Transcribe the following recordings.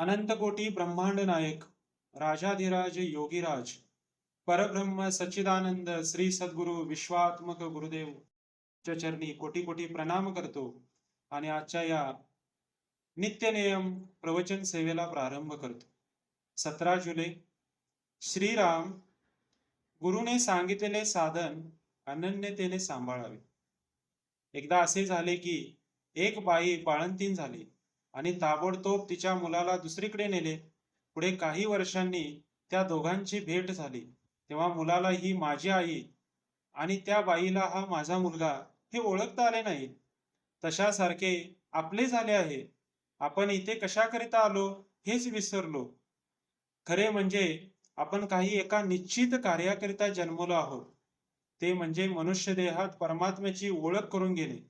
अनंतकोटी ब्रह्मांड नायक राजाधिराज योगीराज परब्रह्म सच्चिदानंद श्री सद्गुरु विश्वात्मक गुरुदेव च्या चरणी कोटी कोटी प्रणाम करतो आणि आजच्या या नित्यनियम प्रवचन सेवेला प्रारंभ करतो. सतरा जुलै श्रीराम गुरुने सांगितलेले साधन अनन्यतेने सांभाळावे. एकदा असे झाले की एक बाई बाळंतीन झाली. आणि ताबडतोब तिच्या मुलाला दुसरीकडे नेले. पुढे काही वर्षांनी त्या दोघांची भेट झाली. तेव्हा मुलाला ही माझी आई आणि त्या बाईला हा माझा मुलगा हे ओळखता आले नाही. तशासारखे आपले झाले आहे. आपण इथे कशाकरिता आलो हेच विसरलो. खरे म्हणजे आपण काही एका निश्चित कार्याकरिता जन्मलो आहोत. ते म्हणजे मनुष्य देहात परमात्म्याची ओळख करून घेणे.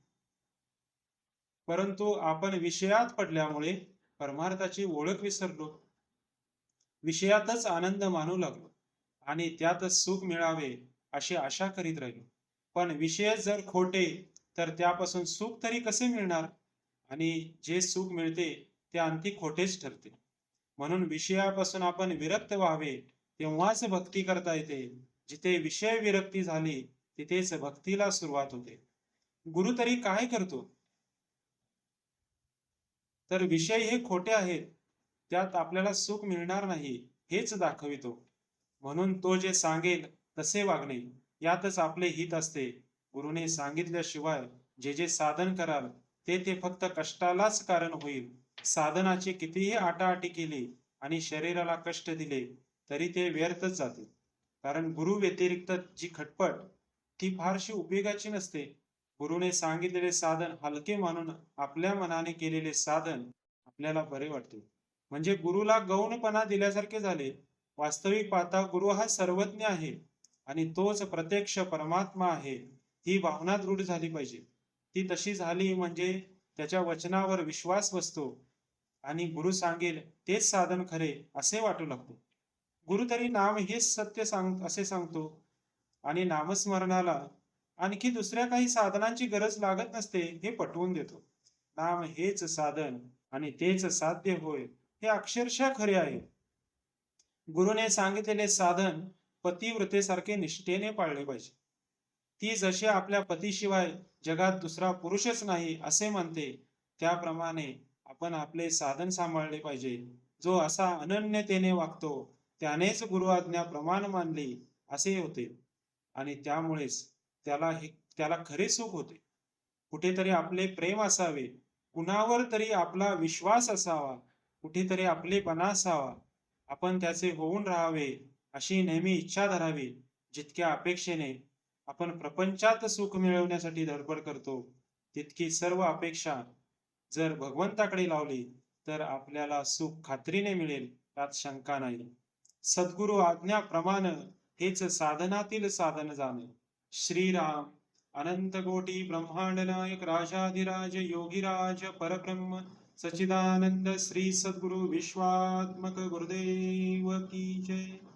परंतु आपण विषयात पडल्यामुळे परमार्थाची ओळख विसरलो. विषयातच आनंद मानू लागलो आणि त्यातच सुख मिळावे अशी आशा करीत राहिलो. पण विषय जर खोटे तर त्यापासून सुख तरी कसे मिळणार? आणि जे सुख मिळते ते आणखी खोटेच ठरते. म्हणून विषयापासून आपण विरक्त व्हावे तेव्हाच भक्ती करता येते. जिथे विषय विरक्ती झाली तिथेच भक्तीला सुरुवात होते. गुरु तरी काय करतो? तर विषय हे खोटे आहेत. त्यात आपल्याला सुख मिळणार नाही हेच दाखवितो. म्हणून तो जे सांगेल तसे वागणे. यातच आपले हित असते. गुरुने सांगितल्याशिवाय जे जे साधन कराल ते ते फक्त कष्टालाच कारण होईल. साधनाची कितीही आटाआटी केली आणि शरीराला कष्ट दिले तरी ते व्यर्थच जाते. कारण गुरु व्यतिरिक्त जी खटपट ती फारशी उपयोगाची नसते. गुरुने सांगितलेले साधन हलके मानून आपल्या मनाने केलेले साधन आपल्याला बरे वाटते. म्हणजे गुरुला गौणपणा दिल्यासारखे झाले. वास्तविक पाहता गुरु हा सर्वज्ञ आहे आणि तोच प्रत्यक्ष परमात्मा आहे. ही भावना दृढ झाली पाहिजे. ती तशी झाली म्हणजे त्याच्या वचनावर विश्वास बसतो आणि गुरु सांगेल तेच साधन खरे असे वाटू लागतो. गुरु तरी नाम हेच सत्य सांग असे सांगतो. आणि नामस्मरणाला आणखी दुसऱ्या काही साधनांची गरज लागत नसते हे पटवून देतो. नाम हेच साधन आणि तेच साध्य होय हे अक्षरशः खरे आहे. गुरुने सांगितलेले साधन पतिव्रतेसारखे निष्ठेने पाळले पाहिजे. ती जशी आपल्या पतीशिवाय जगात दुसरा पुरुषच नाही असे म्हणते त्याप्रमाणे आपण आपले साधन सांभाळले पाहिजे. जो असा अनन्यतेने वागतो त्यानेच गुरु आज्ञा प्रमाण मानली असे होते. आणि त्यामुळेच त्याला हे त्याला खरे सुख होते. कुठेतरी आपले प्रेम असावे. कुणावर तरी आपला विश्वास असावा. कुठेतरी आपलेपणा असावा. आपण त्याचे होऊन राहावे अशी नेहमी इच्छा धरावी जितक्या अपेक्षेने आपण प्रपंचात सुख मिळवण्यासाठी धडपड करतो तितकी सर्व अपेक्षा जर भगवंताकडे लावली तर आपल्याला सुख खात्रीने मिळेल त्यात शंका नाही. सद्गुरु आज्ञाप्रमाण हेच साधनातील साधन जाणे. श्रीराम अनंतकोटी ब्रह्मांडनायक राजाधिराज योगीराज परब्रह्म सच्चिदानंद श्री सद्गुरु विश्वात्मक गुरुदेव की जय।